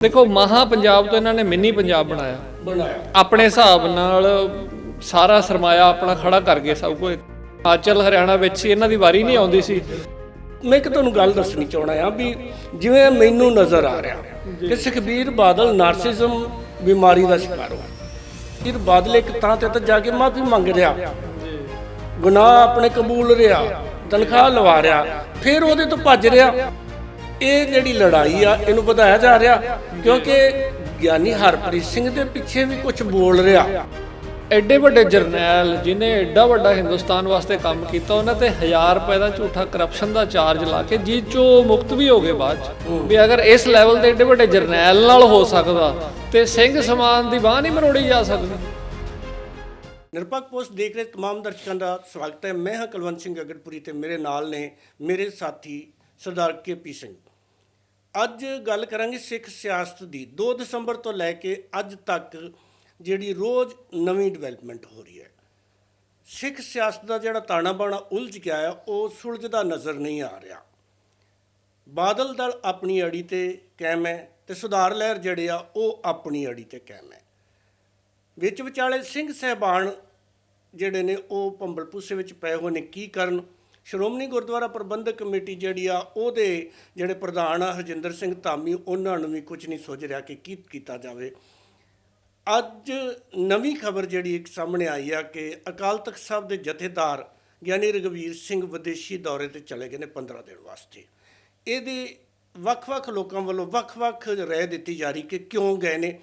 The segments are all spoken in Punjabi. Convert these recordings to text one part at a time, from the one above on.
ਦੇਖੋ, ਮਹਾ ਪੰਜਾਬ ਤੋਂ ਇਹਨਾਂ ਨੇ ਮਿੰਨੀ ਪੰਜਾਬ ਬਣਾਇਆ। ਆਪਣੇ ਹਿਸਾਬ ਨਾਲ ਸਾਰਾ ਸਰਮਾਇਆ ਆਪਣਾ ਖੜਾ ਕਰਕੇ ਸਭ ਕੁਝ। ਹਿਮਾਚਲ, ਹਰਿਆਣਾ ਵਿੱਚ ਸੀ ਇਹਨਾਂ ਦੀ ਵਾਰੀ ਨਹੀਂ ਆਉਂਦੀ ਸੀ। ਮੈਂ ਇੱਕ ਤੁਹਾਨੂੰ ਗੱਲ ਦੱਸਣੀ ਚਾਹਣਾ ਆ ਵੀ ਜਿਵੇਂ ਮੈਨੂੰ ਨਜ਼ਰ ਆ ਰਿਹਾ ਕਿ ਸੁਖਬੀਰ ਬਾਦਲ ਨਾਰਸਿਸਮ ਬਿਮਾਰੀ ਦਾ ਸ਼ਿਕਾਰ ਹੋਇਆ। ਫਿਰ ਬਾਦਲ ਇੱਕ ਥਾਂ ਤੇ ਤਾਂ ਜਾ ਕੇ ਮਾਫੀ ਮੰਗ ਰਿਹਾ। ਗੁਨਾਹ ਆਪਣੇ ਕਬੂਲ ਰਿਹਾ, ਤਨਖਾਹ ਲਵਾ ਰਿਹਾ, ਫਿਰ ਉਹਦੇ ਤੋਂ ਭੱਜ ਰਿਹਾ। ਇਹ ਜਿਹੜੀ ਲੜਾਈ ਆ ਇਹਨੂੰ ਵਧਾਇਆ ਜਾ ਰਿਹਾ ਕਿਉਂਕਿ ਗਿਆਨੀ ਹਰਪ੍ਰੀਤ ਸਿੰਘ ਦੇ ਪਿੱਛੇ ਵੀ ਕੁਝ ਬੋਲ ਰਿਹਾ। ਐਡੇ ਵੱਡੇ ਜਰਨੈਲ ਜਿਨੇ ਐਡਾ ਵੱਡਾ ਹਿੰਦੁਸਤਾਨ ਵਾਸਤੇ ਕੰਮ ਕੀਤਾ ਉਹਨਾਂ ਤੇ 1000 ਰੁਪਏ ਦਾ ਝੂਠਾ ਕਰਪਸ਼ਨ ਦਾ ਚਾਰਜ ਲਾ ਕੇ ਜੀ ਚੋਂ ਮੁਕਤ ਵੀ ਹੋ ਗਏ ਬਾਅਦ ਚ। ਵੀ ਅਗਰ ਇਸ ਲੈਵਲ ਤੇ ਐਡੇ ਵੱਡੇ ਜਰਨੈਲ ਨਾਲ ਹੋ ਸਕਦਾ ਤੇ ਸਿੰਘ ਸਮਾਨ ਦੀ ਬਾਹ ਨਹੀਂ ਮਰੋੜੀ ਜਾ ਸਕਦੀ। ਨਿਰਪੱਖ ਪੋਸਟ ਦੇਖ ਰਹੇ ਤਮਾਮ ਦਰਸ਼ਕਾਂ ਦਾ ਸਵਾਗਤ ਹੈ। ਮੈਂ ਹਾਂ ਕੁਲਵੰਤ ਸਿੰਘ ਅਗਰਪੁਰੀ ਤੇ ਮੇਰੇ ਨਾਲ ਨੇ ਮੇਰੇ ਸਾਥੀ ਸਰਦਾਰ ਕੇਪੀ ਸਿੰਘ। ਅੱਜ ਗੱਲ ਕਰਾਂਗੇ ਸਿੱਖ ਸਿਆਸਤ ਦੀ। 2 ਦਸੰਬਰ ਤੋਂ ਲੈ ਕੇ ਅੱਜ ਤੱਕ ਜਿਹੜੀ ਰੋਜ਼ ਨਵੀਂ ਡਿਵੈਲਪਮੈਂਟ ਹੋ ਰਹੀ ਹੈ। ਸਿੱਖ ਸਿਆਸਤ ਦਾ ਜਿਹੜਾ ਤਾਣਾ ਬਾਣਾ ਉਲਝ ਗਿਆ ਹੈ ਉਹ ਸੁਲਝਦਾ ਨਜ਼ਰ ਨਹੀਂ ਆ ਰਿਹਾ। ਬਾਦਲ ਦਲ ਆਪਣੀ ਅੜੀ ਤੇ ਕਾਇਮ ਹੈ ਤੇ ਸੁਧਾਰ ਲਹਿਰ ਜਿਹੜੇ ਆ, ਉਹ ਆਪਣੀ ਅੜੀ ਤੇ ਕਾਇਮ ਹੈ। ਵਿੱਚ ਵਿਚਾਲੇ ਸਿੰਘ ਸਹਿਬਾਨ ਜਿਹੜੇ ਨੇ, ਉਹ ਭੰਬਲ ਭੁੱਸੇ ਵਿੱਚ ਪਏ ਹੋਏ ਨੇ। ਕੀ ਕਰਨ? ਸ਼੍ਰੋਮਣੀ ਗੁਰਦੁਆਰਾ ਪ੍ਰਬੰਧਕ ਕਮੇਟੀ ਜਿਹੜੀ ਆ, ਉਹਦੇ ਜਿਹੜੇ ਪ੍ਰਧਾਨ ਆ, ਹਰਜਿੰਦਰ ਸਿੰਘ ਧਾਮੀ, ਉਹਨਾਂ ਨੂੰ ਵੀ ਕੁਝ ਨਹੀਂ ਸੋਚ ਰਿਹਾ ਕਿ ਕੀ ਕੀਤਾ ਜਾਵੇ। ਅੱਜ ਨਵੀਂ ਖਬਰ ਜਿਹੜੀ ਇੱਕ ਸਾਹਮਣੇ ਆਈ ਆ ਕਿ ਅਕਾਲ ਤਖਤ ਸਾਹਿਬ ਦੇ ਜਥੇਦਾਰ ਗਿਆਨੀ ਰਗਵੀਰ ਸਿੰਘ ਵਿਦੇਸ਼ੀ ਦੌਰੇ ਤੇ ਚਲੇ ਗਏ ਨੇ 15 ਦਿਨ ਵਾਸਤੇ। ਇਹਦੇ ਵੱਖ-ਵੱਖ ਲੋਕਾਂ ਵੱਲੋਂ ਵੱਖ-ਵੱਖ ਰਾਏ ਦਿੱਤੀ ਜਾ ਰਹੀ ਕਿ ਕਿਉਂ ਗਏ ਨੇ।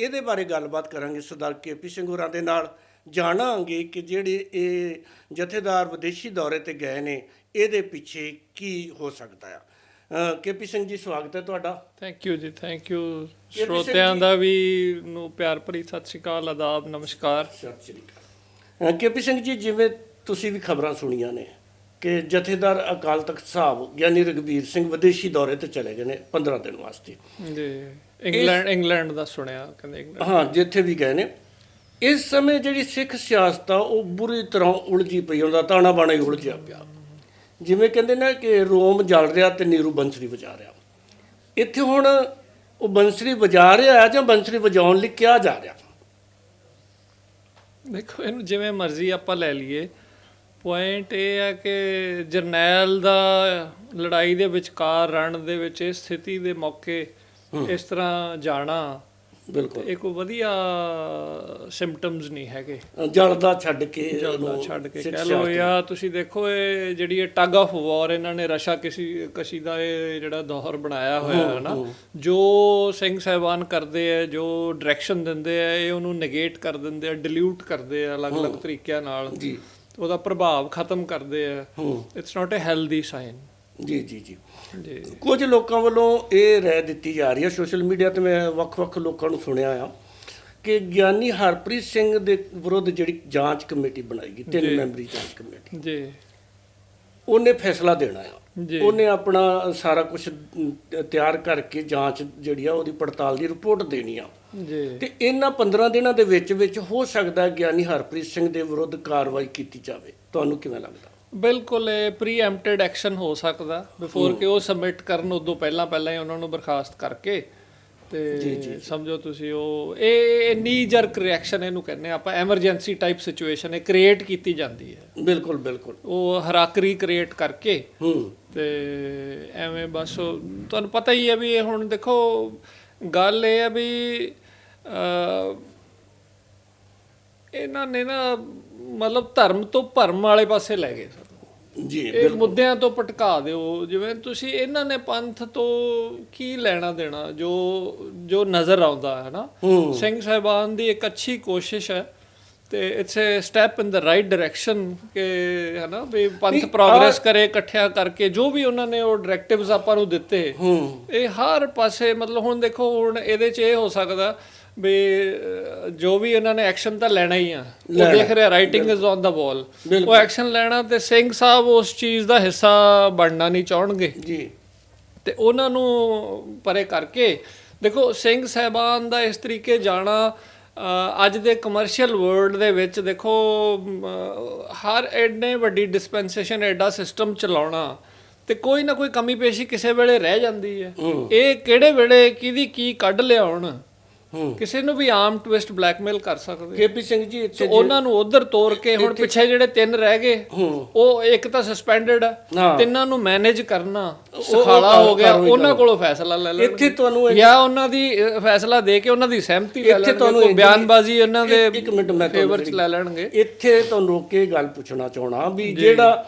ਇਹਦੇ ਬਾਰੇ ਗੱਲਬਾਤ ਕਰਾਂਗੇ ਸਰਦਾਰ ਕੇਪੀ ਸਿੰਘ ਹੋਰਾਂ ਦੇ ਨਾਲ। ਜਾਣਾਂਗੇ ਕਿ ਜਿਹੜੇ ਇਹ ਜਥੇਦਾਰ ਵਿਦੇਸ਼ੀ ਦੌਰੇ ਤੇ ਗਏ ਨੇ ਇਹਦੇ ਪਿੱਛੇ ਕੀ ਹੋ ਸਕਦਾ ਆ। ਕੇਪੀ ਸਿੰਘ ਜੀ ਸਵਾਗਤ ਹੈ ਤੁਹਾਡਾ। ਥੈਂਕ ਯੂ ਜੀ ਥੈਂਕ ਯੂ ਸਰੋਤਿਆਂ ਦਾ ਵੀ ਨੂੰ ਪਿਆਰ ਭਰੀ ਸਤਿ ਸ਼੍ਰੀ ਅਕਾਲ ਆਦਾਬ ਨਮਸਕਾਰ। ਸਤਿ ਸ਼੍ਰੀ ਅਕਾਲ। ਕੇਪੀ ਸਿੰਘ ਜੀ ਜਿਵੇਂ ਤੁਸੀਂ ਵੀ ਖਬਰਾਂ ਸੁਣੀਆਂ ਨੇ ਕਿ ਜਥੇਦਾਰ ਅਕਾਲ ਤਖਤ ਸਾਹਿਬ ਗਿਆਨੀ ਰਗਵੀਰ ਸਿੰਘ ਵਿਦੇਸ਼ੀ ਦੌਰੇ ਤੇ ਚਲੇ ਗਏ ਨੇ 15 ਦਿਨ ਵਾਸਤੇ। ਜੀ ਇੰਗਲੈਂਡ ਇੰਗਲੈਂਡ ਦਾ ਸੁਣਿਆ ਕਹਿੰਦੇ ਹਾਂ ਜਿੱਥੇ ਵੀ ਗਏ ਨੇ। ਇਸ ਸਮੇਂ ਜਿਹੜੀ ਸਿੱਖ ਸਿਆਸਤ ਆ ਉਹ ਬੁਰੀ ਤਰ੍ਹਾਂ ਉਲਝੀ ਪਈ ਹੁੰਦਾ ਤਾਣਾ ਬਾਣਾ ਹੀ ਉਲਝਿਆ ਪਿਆ। ਜਿਵੇਂ ਕਹਿੰਦੇ ਨੇ ਕਿ ਰੋਮ ਜਲ ਰਿਹਾ ਤੇ ਨੀਰੂ ਬੰਸਰੀ ਵਜਾ ਰਿਹਾ। ਇੱਥੇ ਹੁਣ ਉਹ ਬੰਸਰੀ ਵਜਾ ਰਿਹਾ ਜਾਂ ਬੰਸਰੀ ਵਜਾਉਣ ਲਈ ਕਿਹਾ ਜਾ ਰਿਹਾ? ਦੇਖੋ ਇਹਨੂੰ ਜਿਵੇਂ ਮਰਜ਼ੀ ਆਪਾਂ ਲੈ ਲਈਏ। ਪੁਆਇੰਟ ਇਹ ਹੈ ਕਿ ਜਰਨੈਲ ਦਾ ਲੜਾਈ ਦੇ ਵਿਚਕਾਰ ਰਣ ਦੇ ਵਿੱਚ ਇਸ ਸਥਿਤੀ ਦੇ ਮੌਕੇ ਇਸ ਤਰ੍ਹਾਂ ਜਾਣਾ ਬਿਲਕੁਲ। ਇਹ ਕੋਈ ਵਧੀਆ ਸਿੰਪਟਮਸ ਨਹੀਂ ਹੈਗੇ। ਜਲਦਾ ਛੱਡ ਕੇ ਜਲਦਾ ਛੱਡ ਕੇ ਕਹਿ ਸਿਆਸਤ ਜਾਂ ਤੁਸੀਂ ਦੇਖੋ ਇਹ ਜਿਹੜੀ ਇਹ ਟਗ ਆਫ ਵਾਰ ਇਹਨਾਂ ਨੇ ਰਸ਼ਾ ਕਿਸੇ ਕਸ਼ੀ ਦਾ ਇਹ ਜਿਹੜਾ ਦੌਰ ਬਣਾਇਆ ਹੋਇਆ ਹੈ ਨਾ ਜੋ ਸਿੰਘ ਸਾਹਿਬਾਨ ਕਰਦੇ ਆ ਜੋ ਡਾਇਰੈਕਸ਼ਨ ਦਿੰਦੇ ਆ ਇਹ ਉਹਨੂੰ ਨੇਗੇਟ ਕਰ ਦਿੰਦੇ ਆ ਡਿਲੂਟ ਕਰਦੇ ਆ ਅਲੱਗ-ਅਲੱਗ ਤਰੀਕਿਆਂ ਨਾਲ। ਜੀ। ਉਹਦਾ ਪ੍ਰਭਾਵ ਖਤਮ ਕਰਦੇ ਆ। It's not a healthy sign ਜੀ ਜੀ ਜੀ। ਕੁਝ ਲੋਕਾਂ ਵੱਲੋਂ ਇਹ ਰਾਏ ਦਿੱਤੀ ਜਾ ਰਹੀ ਹੈ ਸੋਸ਼ਲ ਮੀਡੀਆ ਤੇ ਮੈਂ ਵੱਖ-ਵੱਖ ਲੋਕਾਂ ਨੂੰ ਸੁਣਿਆ ਆ ਕਿ ਗਿਆਨੀ ਹਰਪ੍ਰੀਤ ਸਿੰਘ ਦੇ ਵਿਰੁੱਧ ਜਿਹੜੀ ਜਾਂਚ ਕਮੇਟੀ ਬਣਾਈ ਗਈ ਤਿੰਨ ਮੈਂਬਰੀ ਜਾਂਚ ਕਮੇਟੀ। ਜੀ। ਉਹਨੇ ਫੈਸਲਾ ਦੇਣਾ ਆ। ਉਹਨੇ ਆਪਣਾ ਸਾਰਾ ਕੁਝ ਤਿਆਰ ਕਰਕੇ ਜਾਂਚ ਜਿਹੜੀ ਆ ਉਹਦੀ ਪੜਤਾਲ ਦੀ ਰਿਪੋਰਟ ਦੇਣੀ ਆ। ਜੀ। ਤੇ ਇਹਨਾਂ 15 ਦਿਨਾਂ ਦੇ ਵਿੱਚ ਵਿੱਚ ਹੋ ਸਕਦਾ ਗਿਆਨੀ ਹਰਪ੍ਰੀਤ ਸਿੰਘ ਦੇ ਵਿਰੁੱਧ ਕਾਰਵਾਈ ਕੀਤੀ ਜਾਵੇ। ਤੁਹਾਨੂੰ ਕਿਵੇਂ ਲੱਗਦਾ? ਬਿਲਕੁਲ ਇਹ ਪ੍ਰੀਐਮਪਟਡ ਐਕਸ਼ਨ ਹੋ ਸਕਦਾ ਬਿਫੋਰ ਕਿ ਉਹ ਸਬਮਿਟ ਕਰਨ ਉਦੋਂ ਪਹਿਲਾਂ ਪਹਿਲਾਂ ਹੀ ਉਹਨਾਂ ਨੂੰ ਬਰਖਾਸਤ ਕਰਕੇ ਤੇ ਸਮਝੋ ਤੁਸੀਂ ਉਹ ਇਹ ਨੀ ਜਰਕ ਰਿਐਕਸ਼ਨ ਇਹਨੂੰ ਕਹਿੰਦੇ ਆਪਾਂ ਐਮਰਜੈਂਸੀ ਟਾਈਪ ਸਿਚੁਏਸ਼ਨ ਇਹ ਕ੍ਰੀਏਟ ਕੀਤੀ ਜਾਂਦੀ ਹੈ। ਬਿਲਕੁਲ ਬਿਲਕੁਲ। ਉਹ ਹਰਾਕਰੀ ਕ੍ਰੀਏਟ ਕਰਕੇ ਹੂੰ। ਤੇ ਐਵੇਂ ਬਸ ਤੁਹਾਨੂੰ ਪਤਾ ਹੀ ਹੈ ਵੀ ਇਹ ਹੁਣ ਦੇਖੋ ਗੱਲ ਇਹ ਹੈ ਵੀ ਇਹਨਾਂ ਨੇ ਨਾ ਮਤਲਬ ਧਰਮ ਤੋਂ ਭਰਮ ਵਾਲੇ ਪਾਸੇ ਲੈ ਗਏ ਜੀ ਇਹ ਮੁੱਦਿਆਂ ਤੋਂ ਪਟਕਾ ਦਿਓ। ਜਿਵੇਂ ਤੁਸੀਂ ਇਹਨਾਂ ਨੇ ਪੰਥ ਤੋਂ ਕੀ ਲੈਣਾ ਦੇਣਾ ਜੋ ਜੋ ਨਜ਼ਰ ਆਉਂਦਾ ਹੈ ਨਾ। ਸਿੰਘ ਸਾਹਿਬਾਨ ਦੀ ਇੱਕ ਅੱਛੀ ਕੋਸ਼ਿਸ਼ ਹੈ। ਤੇ it's a step in the right direction ਕਿ ਹੈ ਨਾ ਵੀ ਪੰਥ ਪ੍ਰੋਗਰੈਸ ਕਰੇ ਇਕੱਠਿਆ ਕਰਕੇ ਜੋ ਵੀ ਉਹਨਾਂ ਨੇ ਉਹ ਡਾਇਰੈਕਟਿਵਸ ਆਪਾਂ ਨੂੰ ਦਿੱਤੇ ਹੂੰ। ਇਹ ਹਰ ਪਾਸੇ ਮਤਲਬ ਹੁਣ ਦੇਖੋ ਹੁਣ ਇਹਦੇ 'ਚ ਇਹ ਹੋ ਸਕਦਾ ਵੀ ਜੋ ਵੀ ਇਹਨਾਂ ਨੇ ਐਕਸ਼ਨ ਤਾਂ ਲੈਣਾ ਹੀ ਆ ਉਹ ਦੇਖ ਰਿਹਾ writing is on the wall ਉਹ ਐਕਸ਼ਨ ਲੈਣਾ ਤੇ ਸਿੰਘ ਸਾਹਿਬ ਉਸ ਚੀਜ਼ ਦਾ ਹਿੱਸਾ ਬਣਨਾ ਨਹੀਂ ਚਾਹਣਗੇ। ਜੀ। ਤੇ ਉਹਨਾਂ ਨੂੰ ਪਰੇ ਕਰਕੇ ਦੇਖੋ ਸਿੰਘ ਸਾਹਿਬਾਨ ਦਾ ਇਸ ਤਰੀਕੇ ਜਾਣਾ ਅੱਜ ਦੇ ਕਮਰਸ਼ੀਅਲ ਵਰਲਡ ਦੇ ਵਿੱਚ ਦੇਖੋ ਹਰ ਐਡੇ ਵੱਡੀ ਡਿਸਪੈਂਸੇਸ਼ਨ ਐਡਾ ਸਿਸਟਮ ਚਲਾਉਣਾ ਤੇ ਕੋਈ ਨਾ ਕੋਈ ਕਮੀ ਪੇਸ਼ੀ ਕਿਸੇ ਵੇਲੇ ਰਹਿ ਜਾਂਦੀ ਹੈ। ਇਹ ਕਿਹੜੇ ਵੇਲੇ ਕਿਹਦੀ ਕੀ ਕੱਢ ਲਿਆਉਣ? ਕਿਸੇ ਨੂੰ ਵੀ ਆਮ ਟਵਿਸਟ ਬਲੈਕਮੇਲ ਕਰ ਸਕਦੇ। ਕੇਪੀ ਸਿੰਘ ਜੀ ਇੱਥੇ ਉਹਨਾਂ ਨੂੰ ਉਧਰ ਤੋੜ ਕੇ ਹੁਣ ਪਿੱਛੇ ਜਿਹੜੇ ਤਿੰਨ ਰਹਿ ਗਏ ਉਹ ਇੱਕ ਤਾਂ ਸਸਪੈਂਡਡ ਆ। ਤਿੰਨਾਂ ਨੂੰ ਮੈਨੇਜ ਕਰਨਾ ਸੁਖਾਲਾ ਹੋ ਗਿਆ ਉਹਨਾਂ ਕੋਲੋਂ ਫੈਸਲਾ ਲੈ ਲੈਣ ਇੱਥੇ ਤੁਹਾਨੂੰ ਇਹ- ਜਾਂ ਉਹਨਾਂ ਦੀ ਫੈਸਲਾ ਦੇ ਕੇ ਉਹਨਾਂ ਦੀ ਸਹਿਮਤੀ ਲੈ ਇੱਥੇ ਲੈਣਗੇ ਤੁਹਾਨੂੰ ਬਿਆਨਬਾਜ਼ੀ ਉਹਨਾਂ ਦੇ ਇੱਕ ਮਿੰਟ ਮੈਂ ਫੇਵਰ ਚ ਲੈ ਲੈਣਗੇ। ਇੱਥੇ ਤੁਹਾਨੂੰ ਰੋਕ ਕੇ ਗੱਲ ਪੁੱਛਣਾ ਚਾਹਣਾ ਵੀ ਜਿਹੜਾ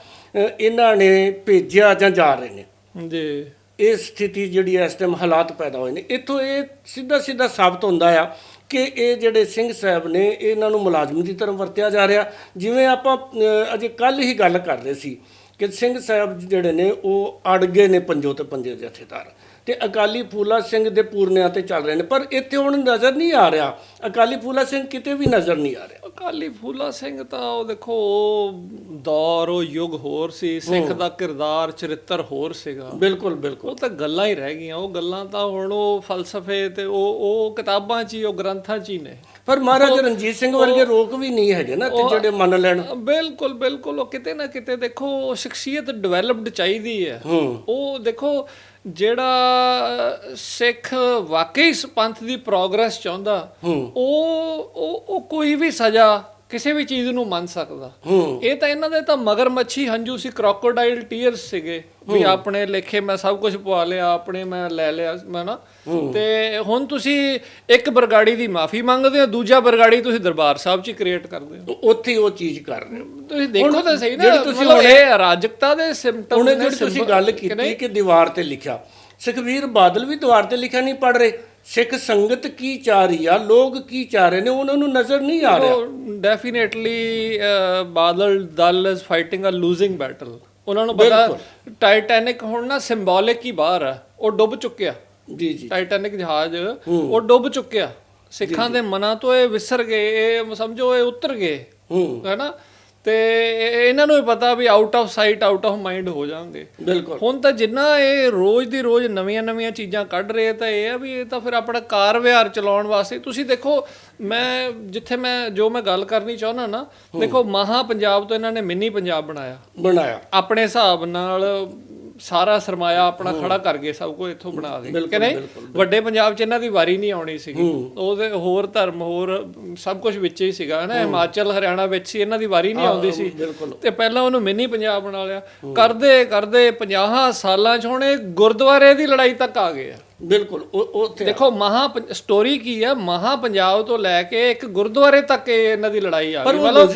ਇਹਨਾਂ ਨੇ ਭੇਜਿਆ ਜਾਂ ਜਾ ਰਹੇ ਨੇ। ਜੀ। ਇਹ ਸਥਿਤੀ ਜਿਹੜੀ ਇਸ ਟਾਈਮ ਹਾਲਾਤ ਪੈਦਾ ਹੋਏ ਨੇ। ਇੱਥੋਂ ਇਹ ਸਿੱਧਾ ਸਿੱਧਾ ਸਾਬਤ ਹੁੰਦਾ ਆ ਕਿ ਇਹ ਜਿਹੜੇ ਸਿੰਘ ਸਾਹਿਬ ਨੇ, ਇਹਨਾਂ ਨੂੰ ਮੁਲਾਜ਼ਮ ਦੀ ਤਰ੍ਹਾਂ ਵਰਤਿਆ ਜਾ ਰਿਹਾ। ਜਿਵੇਂ ਆਪਾਂ ਅਜੇ ਕੱਲ ਹੀ ਗੱਲ ਕਰ ਰਹੇ ਸੀ ਕਿ ਸਿੰਘ ਸਾਹਿਬ ਜਿਹੜੇ ਨੇ, ਉਹ ਅੜ ਗਏ ਨੇ ਪੰਜੋ ਤੇ ਪੰਜੇ ਜਥੇਦਾਰ। ਤੇ ਅਕਾਲੀ ਫੂਲਾ ਸਿੰਘ ਦੇ ਪੂਰਨਿਆਂ ਤੇ ਚੱਲ ਰਹੇ ਨੇ। ਪਰ ਇੱਥੇ ਹੁਣ ਨਜ਼ਰ ਨਹੀਂ ਆ ਰਿਹਾ। ਅਕਾਲੀ ਫੂਲਾ ਸਿੰਘ ਕਿਤੇ ਵੀ ਨਜ਼ਰ ਨਹੀਂ ਆ ਰਿਹਾ। ਅਕਾਲੀ ਫੂਲਾ ਸਿੰਘ ਤਾਂ ਉਹ ਦੇਖੋ ਉਹ ਦੌਰ ਉਹ ਯੁੱਗ ਹੋਰ ਸੀ ਸਿੱਖ ਦਾ ਕਿਰਦਾਰ ਚਰਿੱਤਰ ਹੋਰ ਸੀਗਾ। ਬਿਲਕੁਲ ਬਿਲਕੁਲ। ਉਹ ਤਾਂ ਗੱਲਾਂ ਹੀ ਰਹਿ ਗਈਆਂ ਉਹ ਗੱਲਾਂ ਤਾਂ ਹੁਣ ਉਹ ਫਲਸਫੇ ਤੇ ਉਹ ਉਹ ਕਿਤਾਬਾਂ 'ਚ ਹੀ ਉਹ ਗ੍ਰੰਥਾਂ 'ਚ ਹੀ ਨੇ। ਪਰ ਮਹਾਰਾਜਾ ਰਣਜੀਤ ਸਿੰਘ ਵਰਗੇ ਰੋਕ ਵੀ ਨਹੀਂ ਹੈਗੇ ਨਾ ਤੇ ਜਿਹੜੇ ਮੰਨ ਲੈਣ। ਬਿਲਕੁਲ ਬਿਲਕੁਲ ਉਹ ਕਿਤੇ ਨਾ ਕਿਤੇ ਦੇਖੋ ਸ਼ਖਸੀਅਤ ਡਿਵੈਲਪਡ ਚਾਹੀਦੀ ਹੂੰ। ਉਹ ਦੇਖੋ ਜਿਹੜਾ ਸਿੱਖ ਵਾਕਈ ਇਸ ਪੰਥ ਦੀ ਪ੍ਰੋਗਰੈਸ ਚਾਹੁੰਦਾ ਉਹ ਉਹ ਕੋਈ ਵੀ ਸਜ਼ਾ ਕਿਸੇ ਵੀ ਚੀਜ਼ ਨੂੰ ਮੰਨ ਸਕਦਾ। ਇਹ ਤਾਂ ਇਹਨਾਂ ਦੇ ਤਾਂ ਮਗਰ ਮੱਛੀ ਹੰਝੂ ਸੀ ਕ੍ਰੋਕੋਡਾਈਲ ਟੀਅਰਸ ਸੀਗੇ। ਵੀ ਆਪਣੇ ਲੇਖੇ ਮੈਂ ਸਭ ਕੁਝ ਪਵਾ ਲਿਆ ਆਪਣੇ ਮੈਂ ਲੈ ਲਿਆ ਮੈਂ ਨਾ। ਤੇ ਹੁਣ ਤੁਸੀਂ ਇੱਕ ਬਰਗਾੜੀ ਦੀ ਮਾਫੀ ਮੰਗਦੇ ਹੋ ਦੂਜਾ ਬਰਗਾੜੀ ਤੁਸੀਂ ਦਰਬਾਰ ਸਾਹਿਬ 'ਚ ਕ੍ਰੀਏਟ ਕਰਦੇ ਹੋ। ਉੱਥੇ ਉਹ ਚੀਜ਼ ਕਰ ਰਹੇ ਹੋ। ਤੁਸੀਂ ਦੇਖੋ ਤਾਂ ਸਹੀ ਨਾ ਜਿਹੜੀ ਤੁਸੀਂ ਇਹ ਅਰਾਜਕਤਾ ਦੇ ਸਿੰਪਟਮ ਉਹਨੇ ਜਿਹੜੀ ਤੁਸੀਂ ਗੱਲ ਕੀਤੀ ਕਿ ਦੀਵਾਰ ਤੇ ਲਿਖਿਆ। ਸੁਖਵੀਰ ਬਾਦਲ ਵੀ ਦੀਵਾਰ ਤੇ ਲਿਖਿਆ ਨਹੀਂ ਪੜ ਰਹੇ। ਸਿੱਖ ਸੰਗਤ ਕੀ ਚਾਹ ਰਹੀ ਆ? ਲੋਕ ਕੀ ਚਾਹ ਰਹੇ ਨੇ? ਉਹਨਾਂ ਨੂੰ ਨਜ਼ਰ ਨਹੀਂ ਆ ਰਿਹਾ। Definitely Badal Dal is fighting a losing battle ਉਹਨਾਂ ਨੂੰ ਪਤਾ ਟਾਈਟੈਨਿਕ ਹੁਣ ਨਾ ਸਿੰਬੋਲਿਕ ਹੀ ਬਾਹਰ ਆ। ਉਹ ਡੁੱਬ ਚੁੱਕਿਆ। ਜੀ ਜੀ। ਟਾਈਟੈਨਿਕ ਜਹਾਜ਼ ਉਹ ਡੁੱਬ ਚੁੱਕਿਆ। ਸਿੱਖਾਂ ਦੇ ਮਨਾਂ ਤੋਂ ਇਹ ਵਿਸਰ ਗਏ ਇਹ ਸਮਝੋ ਇਹ ਉਤਰ ਗਏ। ਹੂੰ। ਹੈਨਾ ਤੇ ਇਹ- ਇਹਨਾਂ ਨੂੰ ਵੀ ਪਤਾ ਵੀ out of sight out of mind ਹੋ ਜਾਣਗੇ। ਬਿਲਕੁਲ। ਹੁਣ ਤਾਂ ਜਿੰਨਾ ਇਹ ਰੋਜ਼ ਦੀ ਰੋਜ਼ ਨਵੀਆਂ ਨਵੀਆਂ ਚੀਜ਼ਾਂ ਕੱਢ ਰਹੇ ਤਾਂ ਇਹ ਆ ਵੀ ਇਹ ਤਾਂ ਫਿਰ ਆਪਣਾ ਕਾਰ ਵਿਹਾਰ ਚਲਾਉਣ ਵਾਸਤੇ। ਤੁਸੀਂ ਦੇਖੋ ਮੈਂ ਜਿੱਥੇ ਮੈਂ ਜੋ ਮੈਂ ਗੱਲ ਕਰਨੀ ਚਾਹੁੰਦਾ ਨਾ ਦੇਖੋ ਮਹਾ ਪੰਜਾਬ ਤੋਂ ਇਹਨਾਂ ਨੇ ਮਿੰਨੀ ਪੰਜਾਬ ਬਣਾਇਆ। ਬਣਾਇਆ। ਆਪਣੇ ਹਿਸਾਬ ਨਾਲ ਸਾਰਾ ਸਰਮਾਇਆ ਆਪਣਾ ਖੜਾ ਕਰ ਗਏ ਸਭ ਕੁਝ ਇੱਥੋਂ ਬਣਾ ਦੇ। ਕਿ ਨਹੀਂ? ਵੱਡੇ ਪੰਜਾਬ 'ਚ ਇਹਨਾਂ ਦੀ ਵਾਰੀ ਨਹੀਂ ਆਉਣੀ ਸੀਗੀ। ਉਹਦੇ ਹੋਰ ਧਰਮ ਹੋਰ ਸਭ ਕੁਝ ਵਿੱਚ ਹੀ ਸੀਗਾ ਹਨਾ? ਹਿਮਾਚਲ ਹਰਿਆਣਾ ਵਿੱਚ ਸੀ ਇਹਨਾਂ ਦੀ ਵਾਰੀ ਨਹੀਂ ਆਉਂਦੀ ਸੀ। ਤੇ ਪਹਿਲਾਂ ਉਹਨੂੰ ਮਿੰਨੀ ਪੰਜਾਬ ਬਣਾ ਲਿਆ। ਕਰਦੇ ਕਰਦੇ 50 ਸਾਲਾਂ 'ਚ ਹੁਣ ਇਹ ਗੁਰਦੁਆਰੇ ਦੀ ਲੜਾਈ ਤੱਕ ਆ ਗਏ ਆ। ਬਿਲਕੁਲ ਉਹ ਉਹ ਉੱਥੇ ਦੇਖੋ ਮਹਾ ਸਟੋਰੀ ਕੀ ਹੈ ਮਹਾ ਪੰਜਾਬ ਤੋਂ ਲੈ ਕੇ ਇੱਕ ਗੁਰਦੁਆਰੇ ਤੱਕ ਇਹ ਇਹਨਾਂ ਦੀ ਲੜਾਈ ਆ ਗਈ। ਮਤਲਬ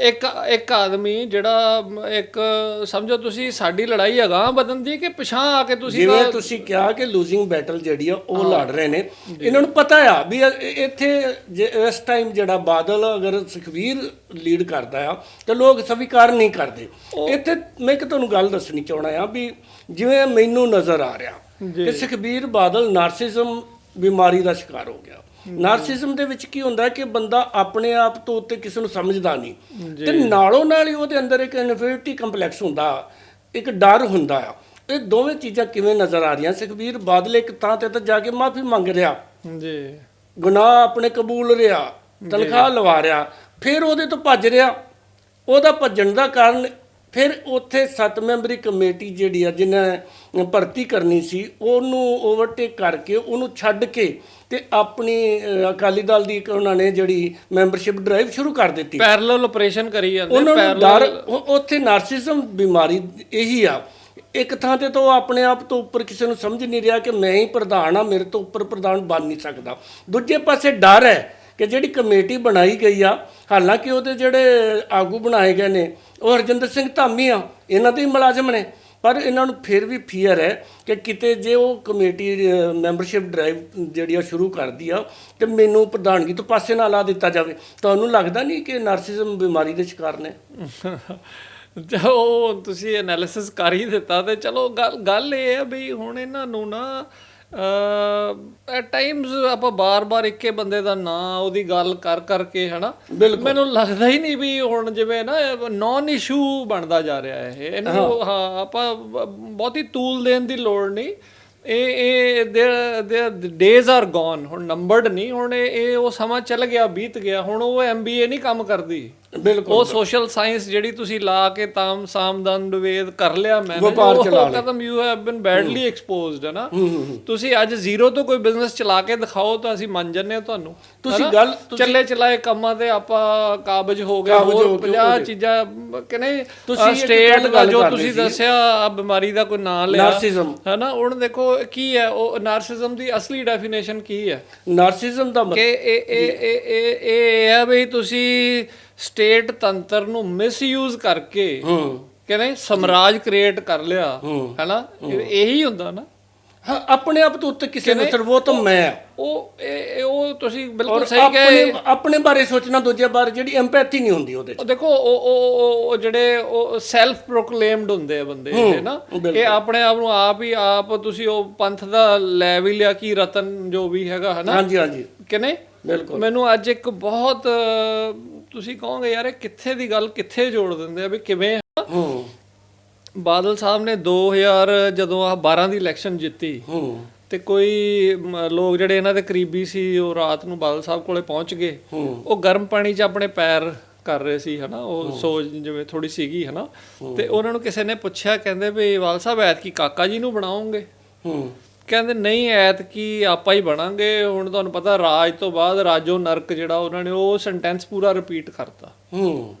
ਇੱਕ ਇੱਕ ਆਦਮੀ ਜਿਹੜਾ ਇੱਕ ਸਮਝੋ ਤੁਸੀਂ ਸਾਡੀ ਲੜਾਈ ਹੈਗਾ ਬਦਨ ਦੀ ਕਿ ਪਿਛਾਂ ਆ ਕੇ ਤੁਸੀਂ ਜਿਵੇਂ ਤੁਸੀਂ ਕਿਹਾ ਕਿ ਲੂਜ਼ਿੰਗ ਬੈਟਲ ਜਿਹੜੀ ਆ ਉਹ ਲੜ ਰਹੇ ਨੇ। ਇਹਨਾਂ ਨੂੰ ਪਤਾ ਆ ਵੀ ਇੱਥੇ ਜੇ ਇਸ ਟਾਈਮ ਜਿਹੜਾ ਬਾਦਲ ਅਗਰ ਸੁਖਵੀਰ ਲੀਡ ਕਰਦਾ ਆ ਤੇ ਲੋਕ ਸਵੀਕਾਰ ਨਹੀਂ ਕਰਦੇ। ਇੱਥੇ ਮੈਂ ਇੱਕ ਤੁਹਾਨੂੰ ਗੱਲ ਦੱਸਣੀ ਚਾਹਣਾ ਆ ਵੀ ਜਿਵੇਂ ਮੈਨੂੰ ਨਜ਼ਰ ਆ ਰਿਹਾ ਕਿ ਸੁਖਬੀਰ ਬਾਦਲ ਨਾਰਸਿਜ਼ਮ ਬਿਮਾਰੀ ਦਾ ਸ਼ਿਕਾਰ ਹੋ ਗਿਆ। ਨਾਰਸਿਜ਼ਮ ਦੇ ਵਿੱਚ ਕੀ ਹੁੰਦਾ ਕਿ ਬੰਦਾ ਆਪਣੇ ਆਪ ਤੋਂ ਉੱਤੇ ਕਿਸੇ ਨੂੰ ਸਮਝਦਾ ਨਹੀਂ। ਤੇ ਨਾਲੋਂ ਨਾਲ ਹੀ ਉਹਦੇ ਅੰਦਰ ਇੱਕ ਇਨਫੀਰੀਟੀ ਕੰਪਲੈਕਸ ਹੁੰਦਾ ਇੱਕ ਡਰ ਹੁੰਦਾ ਆ। ਇਹ ਦੋਵੇਂ ਚੀਜ਼ਾਂ ਕਿਵੇਂ ਨਜ਼ਰ ਆ ਰਹੀਆਂ? ਸੁਖਬੀਰ ਬਾਦਲ ਇੱਕ ਥਾਂ ਤੇ ਤਾਂ ਜਾ ਕੇ ਮਾਫੀ ਮੰਗ ਰਿਹਾ। ਜੀ। ਗੁਨਾਹ ਆਪਣੇ ਕਬੂਲ ਰਿਹਾ ਤਨਖਾਹ ਲਵਾ ਰਿਹਾ ਫਿਰ ਉਹਦੇ ਤੋਂ ਭੱਜ ਰਿਹਾ। ਉਹਦਾ ਭੱਜਣ ਦਾ ਕਾਰਨ ਫਿਰ ਉੱਥੇ ਸੱਤ ਮੈਂਬਰੀ ਕਮੇਟੀ ਜਿਹੜੀ ਆ ਜਿਹਨੇ ਭਰਤੀ ਕਰਨੀ ਸੀ ਉਹਨੂੰ ਓਵਰਟੇਕ ਕਰਕੇ ਉਹਨੂੰ ਛੱਡ ਕੇ ਤੇ ਆਪਣੀ ਅਕਾਲੀ ਦਲ ਦੀ ਉਹਨਾਂ ਨੇ ਜਿਹੜੀ ਮੈਂਬਰਸ਼ਿਪ ਡਰਾਈਵ ਸ਼ੁਰੂ ਕਰ ਦਿੱਤੀ। ਪੈਰਲਲ ਆਪਰੇਸ਼ਨ ਕਰੀ ਜਾਂਦੇ ਉਹਨਾਂ ਨੂੰ ਡਰ ਉਹ- ਉੱਥੇ ਨਾਰਸਿਸਮ ਬਿਮਾਰੀ ਇਹੀ ਆ। ਇੱਕ ਥਾਂ ਤੇ ਤਾਂ ਉਹ ਆਪਣੇ ਆਪ ਤੋਂ ਉੱਪਰ ਕਿਸੇ ਨੂੰ ਸਮਝ ਨਹੀਂ ਰਿਹਾ ਕਿ ਮੈਂ ਹੀ ਪ੍ਰਧਾਨ ਆ ਮੇਰੇ ਤੋਂ ਉੱਪਰ ਪ੍ਰਧਾਨ ਬਣ ਨਹੀਂ ਸਕਦਾ। ਦੂਜੇ ਪਾਸੇ ਡਰ ਹੈ ਕਿ ਜਿਹੜੀ ਕਮੇਟੀ ਬਣਾਈ ਗਈ ਆ, ਹਾਲਾਂਕਿ ਉਹਦੇ ਜਿਹੜੇ ਆਗੂ ਬਣਾਏ ਗਏ ਨੇ, ਉਹ ਹਰਜਿੰਦਰ ਸਿੰਘ ਧਾਮੀ ਆ, ਇਹਨਾਂ ਦੇ ਹੀ ਮੁਲਾਜ਼ਮ ਨੇ। ਪਰ ਇਹਨਾਂ ਨੂੰ ਫਿਰ ਵੀ ਫੀਅਰ ਹੈ ਕਿ ਕਿਤੇ ਜੇ ਉਹ ਕਮੇਟੀ ਮੈਂਬਰਸ਼ਿਪ ਡਰਾਈਵ ਜਿਹੜੀ ਆ ਸ਼ੁਰੂ ਕਰਦੀ ਆ, ਤੇ ਮੈਨੂੰ ਪ੍ਰਧਾਨਗੀ ਤੋਂ ਪਾਸੇ ਨਾ ਲਾ ਦਿੱਤਾ ਜਾਵੇ। ਤੁਹਾਨੂੰ ਲੱਗਦਾ ਨਹੀਂ ਕਿ ਨਾਰਸਿਸਮ ਬਿਮਾਰੀ ਦੇ ਸ਼ਿਕਾਰ ਨੇ? ਤੇ ਉਹ ਤੁਸੀਂ ਐਨਾਲਿਸਿਸ ਕਰ ਹੀ ਦਿੱਤਾ ਤੇ ਚਲੋ ਗੱਲ ਗੱਲ ਇਹ ਹੈ ਵੀ ਹੁਣ ਇਹਨਾਂ ਨੂੰ ਨਾ ਐਟ ਟਾਈਮਸ ਆਪਾਂ ਬਾਰ-ਬਾਰ ਇੱਕੇ ਬੰਦੇ ਦਾ ਨਾਂ ਉਹਦੀ ਗੱਲ ਕਰ ਕਰਕੇ ਹਨਾ? ਮੈਨੂੰ ਲੱਗਦਾ ਹੀ ਨਹੀਂ ਵੀ ਹੁਣ ਜਿਵੇਂ ਨਾ ਨੌਨ ਇਸ਼ੂ ਬਣਦਾ ਜਾ ਰਿਹਾ ਹੈ ਇਹ। ਇਹਨੂੰ ਹਾਂ। ਆਪਾਂ ਬਹੁਤੀ ਤੂਲ ਦੇਣ ਦੀ ਲੋੜ ਨਹੀਂ। ਇਹ ਇਹ ਦੇ ਡੇਜ਼ ਆਰ ਗੋਨ ਹੁਣ ਨੰਬਰਡ ਨਹੀਂ ਹੁਣ ਇਹ ਉਹ ਸਮਾਂ ਚੱਲ ਗਿਆ ਬੀਤ ਗਿਆ ਹੁਣ ਉਹ ਐਮਬੀਏ ਨਹੀਂ ਕੰਮ ਕਰਦੀ। ਬਿਲਕੁਲ ਉਹ ਸੋਸ਼ਲ ਸਾਇੰਸ ਜਿਹੜੀ ਤੁਸੀਂ ਲਾ ਕੇ ਤਾਮ ਸਾਮ ਦੰਡ ਵੇਦ ਕਰ ਲਿਆ ਮੈਂ ਵਪਾਰ ਚਲਾ ਲਿਆ। ਕਦਮ you have been badly exposed ਹੈ ਨਾ? ਤੁਸੀਂ ਅੱਜ ਜ਼ੀਰੋ ਤੋਂ ਕੋਈ ਬਿਜ਼ਨਸ ਚਲਾ ਕੇ ਦਿਖਾਓ ਤਾਂ ਅਸੀਂ ਮੰਨ ਜੰਨੇ ਤੁਹਾਨੂੰ ਤੁਸੀਂ? ਗੱਲ- ਚੱਲੇ ਚਲਾਏ ਕੰਮਾਂ ਤੇ ਆਪਾਂ ਕਾਬਜ ਹੋ ਗਏ ਹੋਰ ਹੋ ਗਏ, 50 ਹੋ ਗਏ। ਚੀਜ਼ਾਂ ਕਿ ਨਹੀਂ? ਤੁਸੀਂ ਸਟੇਟ ਦਾ ਜੋ ਤੁਸੀਂ। ਦੱਸਿਆ ਆ ਬਿਮਾਰੀ ਦਾ ਕੋਈ ਨਾਂ ਲਿਆ ਨਾਰਸਿਜ਼ਮ ਹੈ ਨਾ? ਹੁਣ ਦੇਖੋ ਕੀ ਹੈ? ਉਹ ਨਾਰਸਿਜ਼ਮ ਦੀ ਅਸਲੀ ਡੈਫੀਨੇਸ਼ਨ ਕੀ ਹੈ? ਨਾਰਸਿਜ਼ਮ ਦਾ ਮਤਲਬ ਕਿ ਇਹ ਇਹ ਇਹ ਇਹ ਇਹ ਹੈ ਵੀ ਤੁਸੀਂ ਸਟੇਟ ਤੰਤਰ ਨੂੰ ਮਿਸਯੂਜ਼ ਕਰਕੇ ਹੂੰ। ਕਿ ਨਹੀਂ ਸਮਰਾਜ ਕ੍ਰੀਏਟ ਕਰ ਲਿਆ ਹੈਨਾ? ਇਹ- ਹੁੰਦਾ ਨਾ। ਹਾਂ ਆਪਣੇ ਆਪ ਤੋਂ ਉੱਤੇ ਕਿਸੇ ਨੂੰ ਸਰਵੋਤਮ ਮੈਂ ਉਹ ਉਹ ਤੁਸੀਂ ਬਿਲਕੁਲ ਸਹੀ ਕਹੇ। ਆਪਣੇ ਬਾਰੇ ਸੋਚਣਾ ਦੂਜੇ ਬਾਰੇ ਜਿਹੜੀ ਐਮਪੈਥੀ ਨਹੀਂ ਹੁੰਦੀ ਉਹਦੇ ਚ। ਦੇਖੋ ਉਹ ਉਹ ਜਿਹੜੇ ਉਹ ਸੈਲਫ ਪ੍ਰੋਕਲੇਮਡ ਹੁੰਦੇ ਆ ਬੰਦੇ ਇਹ ਨਾ ਇਹ ਆਪਣੇ ਆਪ ਨੂੰ ਆਪ ਹੀ ਆਪ ਤੁਸੀਂ ਉਹ ਪੰਥ ਦਾ ਲੈ ਵੀ ਲਿਆ ਕੀ ਰਤਨ ਜੋ ਵੀ ਹੈਗਾ ਹਨਾ? ਹਾਂਜੀ ਹਾਂਜੀ। ਕਿ ਨਹੀਂ? ਬਿਲਕੁਲ। ਮੈਨੂੰ ਅੱਜ ਇੱਕ ਬਹੁਤ ਤੁਸੀਂ ਕਹੋਗੇ ਯਾਰ ਇਹ ਕਿੱਥੇ ਦੀ ਗੱਲ ਕਿੱਥੇ ਜੋੜ ਦਿੰਦੇ ਆ ਵੀ ਕਿਵੇਂ ਹੂੰ। ਬਾਦਲ ਸਾਹਿਬ ਨੇ 2000 ਜਦੋਂ ਆ 12 ਦੀ ਇਲੈਕਸ਼ਨ ਜਿੱਤੀ ਹੂੰ। ਤੇ ਕੋਈ ਲੋਕ ਜਿਹੜੇ ਇਹਨਾਂ ਦੇ ਕਰੀਬੀ ਸੀ ਉਹ ਰਾਤ ਨੂੰ ਬਾਦਲ ਸਾਹਿਬ ਕੋਲੇ ਪਹੁੰਚ ਗਏ। ਉਹ ਗਰਮ ਪਾਣੀ 'ਚ ਆਪਣੇ ਪੈਰ ਕਰ ਰਹੇ ਸੀ ਹਨਾ? ਉਹ ਸੋਚ ਜਿਵੇਂ ਥੋੜੀ ਸੀਗੀ ਹਨਾ? ਤੇ ਉਹਨਾਂ ਨੂੰ ਕਿਸੇ ਨੇ ਪੁੱਛਿਆ ਕਹਿੰਦੇ ਵੀ ਵਾਲ ਸਾਹਿਬ ਐਤਕੀ ਕਾਕਾ ਜੀ ਨੂੰ ਬਣਾਉਂਗੇ ਹੂੰ। ਕਹਿੰਦੇ ਨਹੀਂ ਐਤਕੀ ਆਪਾਂ ਹੀ ਬਣਾਂਗੇ। ਹੁਣ ਤੁਹਾਨੂੰ ਪਤਾ ਰਾਜ ਤੋਂ ਬਾਅਦ ਰਾਜੋ ਨਰਕ ਜਿਹੜਾ ਉਹਨਾਂ ਨੇ ਉਹ ਸੈਂਟੈਂਸ ਪੂਰਾ ਰਿਪੀਟ ਕਰਤਾ। ਹੂੰ।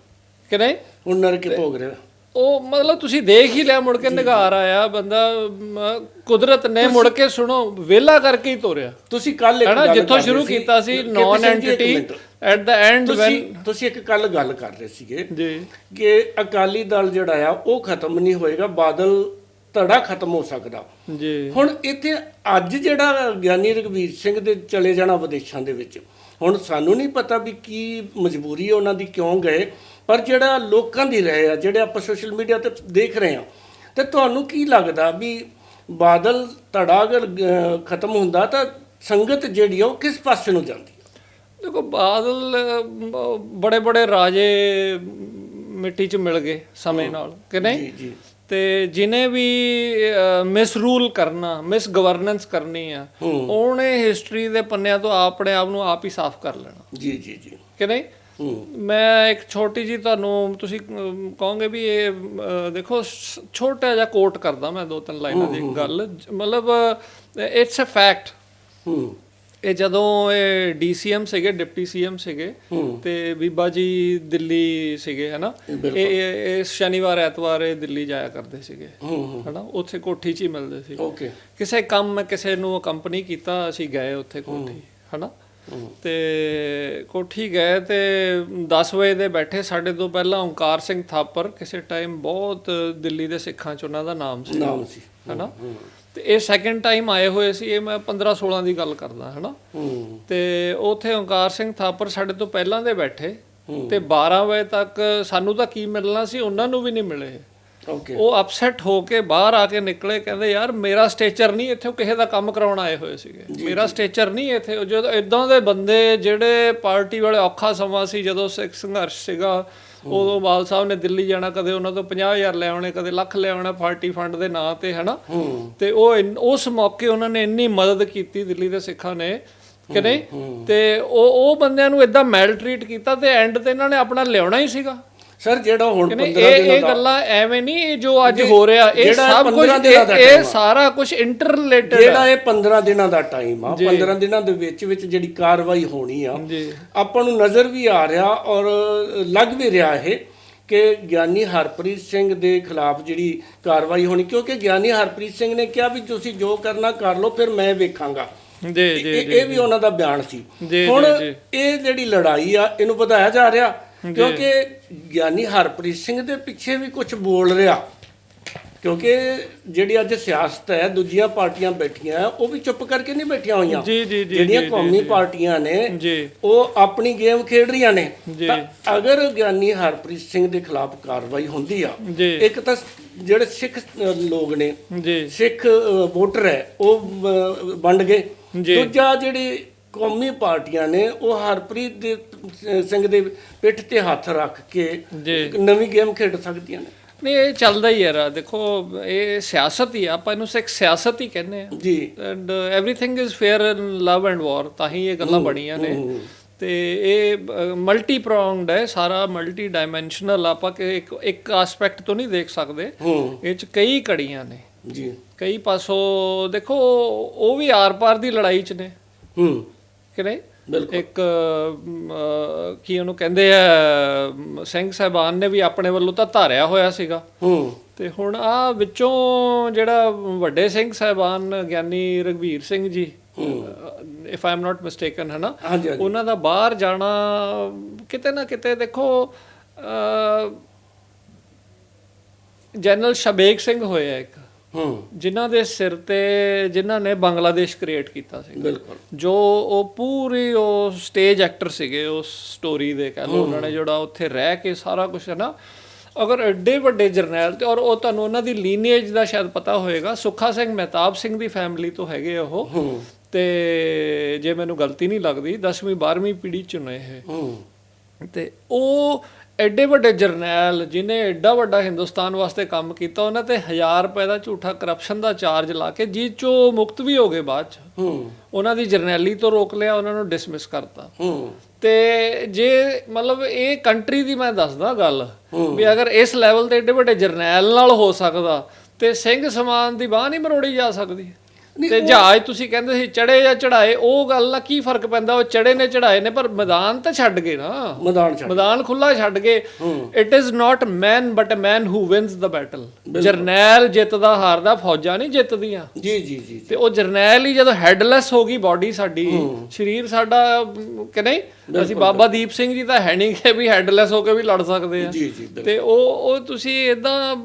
ਕਿ ਨਹੀਂ? ਹੁਣ ਨਰਕ ਭੋਗ ਰਿਹਾ। ਉਹ ਮਤਲਬ ਤੁਸੀਂ ਦੇਖ ਹੀ ਲਿਆ ਮੁੜ ਕੇ ਨਿਗਾਰ ਆਇਆ ਬੰਦਾ ਕੁਦਰਤ ਨੇ ਮੁੜ ਕੇ ਸੁਣੋ ਵਿਹਲਾ ਕਰਕੇ ਹੀ ਤੋਰਿਆ। ਤੁਸੀਂ ਕੱਲ ਇੱਕ ਗੱਲ ਜਿੱਥੋਂ ਸ਼ੁਰੂ ਕੀਤਾ ਸੀ ਕਿ non entity. At the end ਤੁਸੀਂ ਤੁਸੀਂ ਇੱਕ ਕੱਲ ਗੱਲ ਕਰ ਰਹੇ ਸੀਗੇ ਜੀ। ਕਿ ਅਕਾਲੀ ਦਲ ਜਿਹੜਾ ਆ ਉਹ ਖਤਮ ਨਹੀਂ ਹੋਏਗਾ ਬਾਦਲ ਧੜਾ ਖਤਮ ਹੋ ਸਕਦਾ। ਜੀ। ਹੁਣ ਇੱਥੇ ਅੱਜ ਜਿਹੜਾ ਗਿਆਨੀ ਰਘਵੀਰ ਸਿੰਘ ਦੇ ਚਲੇ ਜਾਣਾ ਵਿਦੇਸ਼ਾਂ ਦੇ ਵਿੱਚ ਹੁਣ ਸਾਨੂੰ ਨਹੀਂ ਪਤਾ ਵੀ ਕੀ ਮਜਬੂਰੀ ਹੈ ਉਹਨਾਂ ਦੀ ਕਿਉਂ ਗਏ ਪਰ ਜਿਹੜਾ ਲੋਕਾਂ ਦੀ ਰਹੇ ਆ ਜਿਹੜੇ ਆਪਾਂ ਸੋਸ਼ਲ ਮੀਡੀਆ ਤੇ ਦੇਖ ਰਹੇ ਆ ਤੇ ਤੁਹਾਨੂੰ ਕੀ ਲੱਗਦਾ ਵੀ ਬਾਦਲ ਧੜਾ ਅਗਰ ਖਤਮ ਹੁੰਦਾ ਤਾਂ ਸੰਗਤ ਜਿਹੜੀ ਆ ਉਹ ਕਿਸ ਪਾਸੇ ਨੂੰ ਜਾਂਦੀ? ਦੇਖੋ ਬਾਦਲ ਬੜੇ ਬੜੇ ਰਾਜੇ ਮਿੱਟੀ 'ਚ ਮਿਲ ਗਏ ਸਮੇਂ ਨਾਲ ਕਿ ਨਹੀਂ? ਜੀ ਜੀ। ਤੇ ਜਿਨੇ ਵੀ ਮਿਸ ਰੂਲ ਕਰਨਾ ਮਿਸ ਗਵਰਨੈਂਸ ਕਰਨੀ ਆ ਉਹਨੇ ਹਿਸਟਰੀ ਦੇ ਪੰਨਿਆਂ ਤੋਂ ਆਪਣੇ ਆਪ ਨੂੰ ਆਪ ਹੀ ਸਾਫ਼ ਕਰ ਲੈਣਾ। ਜੀ ਜੀ ਜੀ। ਕਿ ਨਹੀਂ? ਮੈਂ ਇੱਕ ਛੋਟੀ ਜੀ ਤੁਹਾਨੂੰ ਤੁਸੀਂ ਕਹੋਗੇ ਵੀ ਇਹ ਦੇਖੋ ਛੋਟਾ ਜਿਹਾ ਕੋਟ ਕਰਦਾ ਮੈਂ ਦੋ ਤਿੰਨ ਲਾਈਨਾਂ ਦੀ ਗੱਲ। ਮਤਲਬ ਇਟਸ ਅ ਫੈਕਟ ਹੂੰ। ਇਹ ਜਦੋਂ ਇਹ ਡੀਸੀਐਮ ਸੀਗੇ ਡਿਪਟੀ ਸੀਐਮ ਸੀਗੇ ਤੇ ਬੀਬਾ ਜੀ ਦਿੱਲੀ ਸੀਗੇ ਹਨਾ? ਇਹ ਇਹ ਸ਼ਨੀਵਾਰ ਐਤਵਾਰ ਇਹ ਦਿੱਲੀ ਜਾਇਆ ਕਰਦੇ ਸੀਗੇ ਹਨਾ? ਉੱਥੇ ਕੋਠੀ 'ਚ ਹੀ ਮਿਲਦੇ ਸੀ। ਓਕੇ ਕਿਸੇ ਕੰਮ ਮੈਂ ਕਿਸੇ ਨੂੰ ਕੰਪਨੀ ਕੀਤਾ ਅਸੀਂ ਗਏ ਉੱਥੇ ਕੋਠੀ ਹਨਾ? ਤੇ ਕੋਠੀ ਗਏ ਤੇ 10 ਵਜੇ ਦੇ ਬੈਠੇ। ਸਾਡੇ ਤੋਂ ਪਹਿਲਾਂ ਓਂਕਾਰ ਸਿੰਘ ਥਾਪਰ ਕਿਸੇ ਟਾਈਮ ਬਹੁਤ ਦਿੱਲੀ ਦੇ ਸਿੱਖਾਂ ਚ ਉਹਨਾਂ ਦਾ ਨਾਮ ਸੀ। ਨਾਮ ਸੀ। ਹਨਾ? ਤੇ ਇਹ ਸੈਕੰਡ ਟਾਈਮ ਆਏ ਹੋਏ ਸੀ। ਇਹ ਮੈਂ 15 16 ਦੀ ਗੱਲ ਕਰਦਾ ਹਨਾ? ਤੇ ਉਥੇ ਓਂਕਾਰ ਸਿੰਘ ਥਾਪਰ ਸਾਡੇ ਤੋਂ ਪਹਿਲਾਂ ਦੇ ਬੈਠੇ। ਤੇ 12 ਵਜੇ ਤੱਕ ਸਾਨੂੰ ਤਾਂ ਕੀ ਮਿਲਣਾ ਸੀ? ਉਹਨਾਂ ਨੂੰ ਵੀ ਨਹੀਂ ਮਿਲੇ। ਉਹ ਅਪਸੈਟ ਹੋ ਕੇ ਬਾਹਰ ਆ ਕੇ ਨਿਕਲੇ ਕਹਿੰਦੇ ਯਾਰ ਮੇਰਾ ਸਟੇਚਰ ਨਹੀਂ ਇੱਥੇ ਉਹ ਕਿਸੇ ਦਾ ਕੰਮ ਕਰਾਉਣ ਆਏ ਹੋਏ ਸੀਗੇ। ਮੇਰਾ ਸਟੇਚਰ ਨਹੀਂ ਇੱਥੇ। ਉਹ ਜਦੋਂ ਇਦਾਂ ਦੇ ਬੰਦੇ ਜਿਹੜੇ ਪਾਰਟੀ ਵਾਲੇ ਔਖਾ ਸਮਾਂ ਸੀ ਜਦੋਂ ਸਿੱਖ ਸੰਘਰਸ਼ ਸੀਗਾ ਉਦੋਂ ਬਾਲ ਸਾਹਿਬ ਨੇ ਦਿੱਲੀ ਜਾਣਾ ਕਦੇ ਉਹਨਾਂ ਤੋਂ 50000 ਲੈ ਆਉਣੇ ਕਦੇ ਲੱਖ ਲੈ ਆਉਣਾ ਪਾਰਟੀ ਫੰਡ ਦੇ ਨਾਂ ਤੇ ਹਨਾ? ਤੇ ਉਹ ਉਸ ਮੌਕੇ ਉਹਨਾਂ ਨੇ ਇੰਨੀ ਮਦਦ ਕੀਤੀ ਦਿੱਲੀ ਦੇ ਸਿੱਖਾਂ ਨੇ ਕਿ ਨਹੀਂ? ਤੇ ਉਹ ਉਹ ਬੰਦਿਆਂ ਨੂੰ ਇਦਾਂ ਮੈਲ ਟ੍ਰੀਟ ਕੀਤਾ ਤੇ ਐਂਡ ਤੇ ਇਹਨਾਂ ਨੇ ਆਪਣਾ ਲਿਆਉਣਾ ਹੀ ਸੀਗਾ। ਸਰ ਜਿਹੜਾ ਹੁਣ ਕਿ ਨਹੀਂ 15 ਇਹ ਦਿਨਾਂ ਇਹ ਦਾ ਗੱਲਾਂ ਐਵੇਂ ਨਹੀਂ ਇਹ ਜੋ ਅੱਜ ਹੋ ਰਿਹਾ ਇਹ ਸਭ ਕੁਝ 15 ਦਿਨਾਂ ਦਾ ਇਹ। ਸਾਰਾ ਕੁਝ ਇੰਟਰਲੇਟਡ ਜਿਹੜਾ ਇਹ 15 ਦਿਨਾਂ ਦਾ ਟਾਈਮ ਆ 15 ਦਿਨਾਂ ਦੇ ਵਿੱਚ ਵਿੱਚ ਜਿਹੜੀ ਕਾਰਵਾਈ ਹੋਣੀ ਆ ਆਪਾਂ ਨੂੰ ਨਜ਼ਰ ਵੀ ਆ ਰਿਹਾ ਔਰ ਲੱਗ ਵੀ ਰਿਹਾ ਇਹ ਕਿ ਗਿਆਨੀ ਹਰਪ੍ਰੀਤ ਸਿੰਘ ਦੇ ਖਿਲਾਫ ਜਿਹੜੀ ਕਾਰਵਾਈ ਹੋਣੀ ਕਿਉਂਕਿ ਗਿਆਨੀ ਹਰਪ੍ਰੀਤ ਸਿੰਘ ਨੇ ਕਿਹਾ ਵੀ ਤੁਸੀਂ ਜੋ ਕਰਨਾ ਕਰ ਲਓ ਫਿਰ ਮੈਂ ਵੇਖਾਂਗਾ। ਜੀ ਜੀ ਇਹ ਇਹ ਵੀ ਉਹਨਾਂ ਦਾ ਬਿਆਨ ਸੀ। ਹੁਣ। ਇਹ ਜਿਹੜੀ ਲੜਾਈ ਆ ਇਹਨੂੰ ਵਧਾਇਆ ਜਾ ਰਿਹਾ। ਕਿਉਂਕਿ ਗਿਆਨੀ ਹਰਪ੍ਰੀਤ ਸਿੰਘ ਦੇ ਪਿੱਛੇ ਵੀ ਕੁਝ ਬੋਲ ਰਿਹਾ। ਕਿਉਂਕਿ ਜਿਹੜੀ ਅੱਜ ਸਿਆਸਤ ਹੈ ਦੂਜੀਆਂ ਪਾਰਟੀਆਂ ਬੈਠੀਆਂ ਉਹ ਵੀ ਚੁੱਪ ਕਰਕੇ ਨਹੀਂ ਬੈਠੀਆਂ ਹੋਈਆਂ। ਜੀ ਜੀ ਜੀ ਜਿਹੜੀਆਂ ਕੌਮੀ ਪਾਰਟੀਆਂ ਨੇ ਜੀ। ਉਹ ਆਪਣੀ ਗੇਮ ਖੇਡ ਰਹੀਆਂ ਨੇ। ਜੀ। ਤਾਂ ਅਗਰ ਗਿਆਨੀ ਹਰਪ੍ਰੀਤ ਸਿੰਘ ਦੇ ਖਿਲਾਫ ਕਾਰਵਾਈ ਹੁੰਦੀ ਆ ਇੱਕ ਤਾਂ ਜਿਹੜੇ ਸਿੱਖ ਲੋਕ ਨੇ ਜੀ। ਸਿੱਖ ਵੋਟਰ ਹੈ ਉਹ ਵੰਡ ਗਏ। ਦੂਜਾ ਜਿਹੜੀ ਕੌਮੀ ਪਾਰਟੀਆਂ ਨੇ ਉਹ ਹਰਪ੍ਰੀਤ ਦੇ ਅ, ਸਿੰਘ ਦੇ ਪਿੱਠ ਤੇ ਹੱਥ ਰੱਖ ਕੇ ਜੀ ਇੱਕ ਨਵੀਂ ਗੇਮ ਖੇਡ ਸਕਦੀਆਂ ਨੇ ਨਹੀਂ ਇਹ ਚੱਲਦਾ ਹੀ ਹੈ ਰਾ ਦੇਖੋ ਇਹ ਸਿਆਸਤ ਹੀ ਆ ਆਪਾਂ ਇਹਨੂੰ ਸਿੱਖ ਸਿਆਸਤ ਹੀ ਕਹਿੰਦੇ ਆ ਜੀ and everything is fair in love and war ਤਾਂ ਹੀ ਇਹ ਗੱਲਾਂ ਬਣੀਆਂ ਨੇ ਤੇ ਇਹ ਮਲਟੀ ਪ੍ਰੋਂਗਡ ਹੈ ਸਾਰਾ ਮਲਟੀ ਡਾਈਮੈਂਸ਼ਨਲ ਆਪਾਂ ਕਿ ਇੱਕ ਇੱਕ ਐਸਪੈਕਟ ਤੋਂ ਨਹੀਂ ਦੇਖ ਸਕਦੇ ਹੂੰ ਇਹ ਚ ਕਈ ਕੜੀਆਂ ਨੇ ਜੀ ਕਈ ਪਾਸੋਂ ਦੇਖੋ ਉਹ ਵੀ ਆਰ-ਪਾਰ ਦੀ ਲੜਾਈ ਚ ਨੇ ਹੂੰ ਕਿ ਨਹੀਂ ਇੱਕ ਕੀ ਉਹਨੂੰ ਕਹਿੰਦੇ ਆ ਸਿੰਘ ਸਾਹਿਬਾਨ ਨੇ ਵੀ ਆਪਣੇ ਵੱਲੋਂ ਤਾਂ ਧਾਰਿਆ ਹੋਇਆ ਸੀਗਾ। ਹੂੰ। ਤੇ ਹੁਣ ਆ ਵਿੱਚੋਂ ਜਿਹੜਾ ਵੱਡੇ ਸਿੰਘ ਸਾਹਿਬਾਨ Giani Ragveer Singh ji if I am not mistaken ਹੈ ਨਾ ਉਹਨਾਂ ਦਾ ਬਾਹਰ ਜਾਣਾ ਕਿਤੇ ਨਾ ਕਿਤੇ ਦੇਖੋ ਜਨਰਲ ਸ਼ਬੇਗ ਸਿੰਘ ਹੋਇਆ ਇੱਕ। ਜਿਨ੍ਹਾਂ ਦੇ ਸਿਰ ਤੇ ਜਿਨ੍ਹਾਂ ਨੇ ਬੰਗਲਾਦੇਸ਼ ਕ੍ਰੀਏਟ ਕੀਤਾ ਸੀ। ਬਿਲਕੁਲ। ਜੋ ਉਹ ਪੂਰੀ ਉਹ ਸਟੇਜ ਐਕਟਰ ਸੀਗੇ ਉਸ ਸਟੋਰੀ ਦੇ ਕਹ ਉਹਨਾਂ ਨੇ ਜਿਹੜਾ ਉੱਥੇ ਰਹਿ ਕੇ ਸਾਰਾ ਕੁਝ ਹੈ ਨਾ। ਅਗਰ ਐਡੇ ਵੱਡੇ ਜਰਨੈਲ ਤੇ ਔਰ ਉਹ ਤੁਹਾਨੂੰ ਉਹਨਾਂ ਦੀ ਲੀਨੀਏਜ ਦਾ ਸ਼ਾਇਦ ਪਤਾ ਹੋਏਗਾ ਸੁੱਖਾ ਸਿੰਘ ਮਹਿਤਾਬ ਸਿੰਘ ਦੀ ਫੈਮਿਲੀ ਤੋਂ ਹੈਗੇ ਉਹ। ਤੇ ਜੇ ਮੈਨੂੰ ਗਲਤੀ ਨਹੀਂ ਲੱਗਦੀ 10ਵੀਂ 12ਵੀਂ ਪੀੜ੍ਹੀ ਚ ਨੇ ਇਹ ਹੂੰ। ਤੇ ਉਹ ਐਡੇ ਵੱਡੇ ਜਰਨੈਲ ਜਿਨੇ ਐਡਾ ਵੱਡਾ ਹਿੰਦੁਸਤਾਨ ਵਾਸਤੇ ਕੰਮ ਕੀਤਾ ਉਹਨਾਂ ਤੇ 1000 ਰੁਪਏ ਦਾ ਝੂਠਾ ਕਰਪਸ਼ਨ ਦਾ ਚਾਰਜ ਲਾ ਕੇ ਜੀ ਚੋਂ ਮੁਕਤ ਵੀ ਹੋ ਗਏ ਬਾਅਦ ਚ। ਹੂੰ। ਉਹਨਾਂ ਦੀ ਜਰਨੈਲੀ ਤੋਂ ਰੋਕ ਲਿਆ ਉਹਨਾਂ ਨੂੰ ਡਿਸਮਿਸ ਕਰਤਾ। ਹੂੰ। ਤੇ ਜੇ ਮਤਲਬ ਇਹ ਕੰਟਰੀ ਦੀ ਮੈਂ ਦੱਸਦਾ ਗੱਲ ਵੀ ਅਗਰ ਇਸ ਲੈਵਲ ਤੇ ਏਡੇ ਵੱਡੇ ਜਰਨੈਲ ਨਾਲ ਹੋ ਸਕਦਾ ਤੇ ਸਿੰਘ ਸਮਾਨ ਦੀ ਬਾਹ ਨਹੀਂ ਮਰੋੜੀ ਜਾ ਸਕਦੀ। ਤੇ ਜਹਾਜ਼ ਤੁਸੀਂ ਕਹਿੰਦੇ ਸੀ ਚੜੇ ਜਾਂ ਚੜਾਏ ਉਹ ਗੱਲ ਨਾਲ ਕੀ ਫ਼ਰਕ ਪੈਂਦਾ? ਉਹ ਚੜੇ ਨੇ ਚੜਾਏ ਨੇ ਪਰ ਮੈਦਾਨ ਤਾਂ ਛੱਡ ਗਏ ਨਾ। ਮੈਦਾਨ ਛੱਡ ਮੈਦਾਨ ਖੁੱਲਾ ਛੱਡ ਕੇ it is not man but a man who wins the battle ਜਰਨੈਲ ਜਿੱਤਦਾ ਹਾਰਦਾ ਫੌਜਾਂ ਨਹੀਂ ਜਿੱਤਦੀਆਂ। ਜੀ ਜੀ ਜੀ ਤੇ ਉਹ ਜਰਨੈਲ ਹੀ ਜਦੋਂ ਹੈਡਲੈਸ ਹੋ ਗਈ ਬਾਡੀ ਸਾਡੀ ਸਰੀਰ ਸਾਡਾ ਕਿ ਨਹੀਂ? ਅਸੀਂ ਬਾਬਾ ਦੀਪ ਸਿੰਘ ਜੀ ਤਾਂ ਹੈ ਨਹੀਂ ਕਿ ਵੀ ਹੈਡਲੈਸ ਹੋ ਕੇ ਵੀ ਲੜ ਸਕਦੇ ਆ। ਜੀ ਜੀ ਬਿਲਕੁਲ। ਤੇ ਉਹ ਉਹ ਤੁਸੀਂ ਇਦਾਂ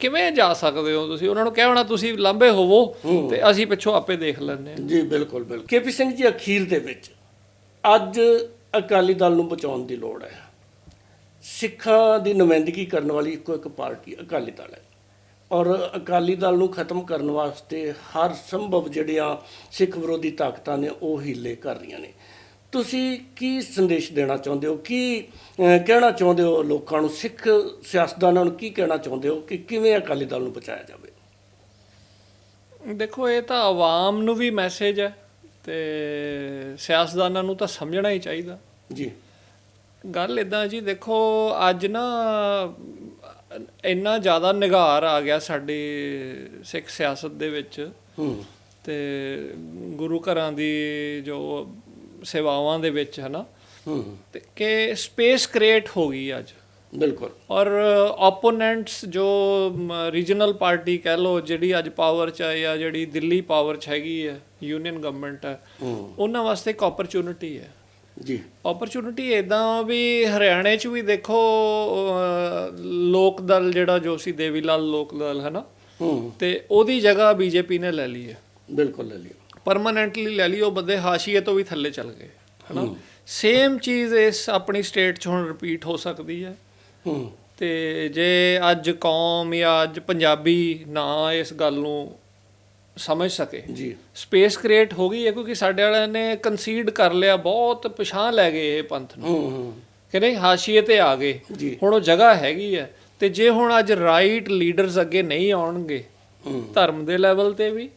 ਕਿਵੇਂ ਜਾ ਸਕਦੇ ਹੋ ਤੁਸੀਂ? ਉਹਨਾਂ ਨੂੰ ਕਹਿਣਾ ਤੁਸੀਂ ਲਾਂਬੇ ਹੋਵੋ ਤੇ ਅਸੀਂ ਪਿੱਛੋਂ ਆਪੇ ਦੇਖ ਲੈਂਦੇ ਹਾਂ। ਜੀ ਬਿਲਕੁਲ ਬਿਲਕੁਲ। ਕੇਪੀ ਸਿੰਘ ਜੀ ਅਖੀਰ ਦੇ ਵਿੱਚ ਅੱਜ ਅਕਾਲੀ ਦਲ ਨੂੰ ਬਚਾਉਣ ਦੀ ਲੋੜ ਹੈ। ਸਿੱਖਾਂ ਦੀ ਨੁਮਾਇੰਦਗੀ ਕਰਨ ਵਾਲੀ ਇੱਕੋ ਇੱਕ ਪਾਰਟੀ ਅਕਾਲੀ ਦਲ ਹੈ। ਔਰ ਅਕਾਲੀ ਦਲ ਨੂੰ ਖਤਮ ਕਰਨ ਵਾਸਤੇ ਹਰ ਸੰਭਵ ਜਿਹੜੀਆਂ ਸਿੱਖ ਵਿਰੋਧੀ ਤਾਕਤਾਂ ਨੇ ਉਹ ਹੀਲੇ ਕਰ ਰਹੀਆਂ ਨੇ। ਤੁਸੀਂ ਕੀ ਸੰਦੇਸ਼ ਦੇਣਾ ਚਾਹੁੰਦੇ ਹੋ? ਕੀ ਕਹਿਣਾ ਚਾਹੁੰਦੇ ਹੋ ਲੋਕਾਂ ਨੂੰ ਸਿੱਖ ਸਿਆਸਤਦਾਨਾਂ ਨੂੰ ਕੀ ਕਹਿਣਾ ਚਾਹੁੰਦੇ ਹੋ ਕਿ ਕਿਵੇਂ ਅਕਾਲੀ ਦਲ ਨੂੰ ਬਚਾਇਆ ਜਾਵੇ? ਦੇਖੋ ਇਹ ਤਾਂ ਆਵਾਮ ਨੂੰ ਵੀ ਮੈਸੇਜ ਹੈ ਤੇ ਸਿਆਸਤਦਾਨਾਂ ਨੂੰ ਤਾਂ ਸਮਝਣਾ ਹੀ ਚਾਹੀਦਾ। ਜੀ। ਗੱਲ ਇਦਾਂ ਜੀ ਦੇਖੋ ਅੱਜ ਨਾ ਇੰਨਾ ਜ਼ਿਆਦਾ ਨਿਗਾਰ ਆ ਗਿਆ ਸਾਡੀ ਸਿੱਖ ਸਿਆਸਤ ਦੇ ਵਿੱਚ ਹੂੰ। ਤੇ ਗੁਰੂ ਘਰਾਂ ਦੀ ਜੋ ਸੇਵਾਵਾਂ ਦੇ ਵਿੱਚ ਹਨਾ? ਤੇ ਕਿ ਸਪੇਸ ਕ੍ਰੀਏਟ ਹੋ ਗਈ ਅੱਜ। ਬਿਲਕੁਲ। ਔਰ ਆਪੋਨੈਂਟਸ ਜੋ ਰੀਜਨਲ ਪਾਰਟੀ ਕਹਿ ਲੋ ਜਿਹੜੀ ਅੱਜ ਪਾਵਰ ਚ ਹੈ ਜਾਂ ਜਿਹੜੀ ਦਿੱਲੀ ਪਾਵਰ ਚ ਹੈਗੀ ਹੈ ਯੂਨੀਅਨ ਗਵਰਨਮੈਂਟ ਹੈ ਉਹਨਾਂ ਵਾਸਤੇ ਇੱਕ ਓਪਰਚ्युनिटी ਹੈ। ਜੀ। ਓਪਰਚ्युनिटी ਇਦਾਂ ਵੀ ਹਰਿਆਣੇ ਚ ਵੀ ਦੇਖੋ ਲੋਕ ਦਲ ਜਿਹੜਾ ਜੋ ਸੀ ਦੇਵੀ ਲਾਲ ਲੋਕ ਦਲ ਹੈ। ਨਾ ਤੇ ਉਹਦੀ ਜਗ੍ਹਾ ਬੀਜੇਪੀ ਨੇ ਲੈ ਲਈ ਹੈ। ਬਿਲਕੁਲ ਲੈ ਲਈ ਪਰਮਾਨੈਂਟਲੀ ਲੈ ਲਈ ਉਹ ਬੰਦੇ ਹਾਸ਼ੀਏ ਤੋਂ ਵੀ ਥੱਲੇ ਚੱਲ ਗਏ ਹਨਾ? ਸੇਮ ਚੀਜ਼ ਇਸ ਆਪਣੀ ਸਟੇਟ 'ਚ ਹੁਣ ਰਿਪੀਟ ਹੋ ਸਕਦੀ ਹੈ। ਹੂੰ। ਤੇ ਜੇ ਅੱਜ ਕੌਮ ਜਾਂ ਅੱਜ ਪੰਜਾਬੀ ਨਾ ਇਸ ਗੱਲ ਨੂੰ ਸਮਝ ਸਕੇ ਜੀ। ਸਪੇਸ ਕ੍ਰੀਏਟ ਹੋ ਗਈ ਹੈ ਕਿਉਂਕਿ ਸਾਡੇ ਵਾਲਿਆਂ ਨੇ ਕਨਸੀਡ ਕਰ ਲਿਆ ਬਹੁਤ ਪਛਾਣ ਲੈ ਗਏ ਇਹ ਪੰਥ ਨੂੰ। ਹੂੰ ਹੂੰ। ਕਿ ਨਹੀਂ ਹਾਸ਼ੀਏ ਤੇ ਆ ਗਏ ਹੁਣ ਉਹ ਜਗ੍ਹਾ ਹੈਗੀ ਹੈ। ਤੇ ਜੇ ਹੁਣ ਅੱਜ ਰਾਈਟ ਲੀਡਰਸ ਅੱਗੇ ਨਹੀਂ ਆਉਣਗੇ ਧਰਮ ਦੇ ਲੈਵਲ ਤੇ ਵੀ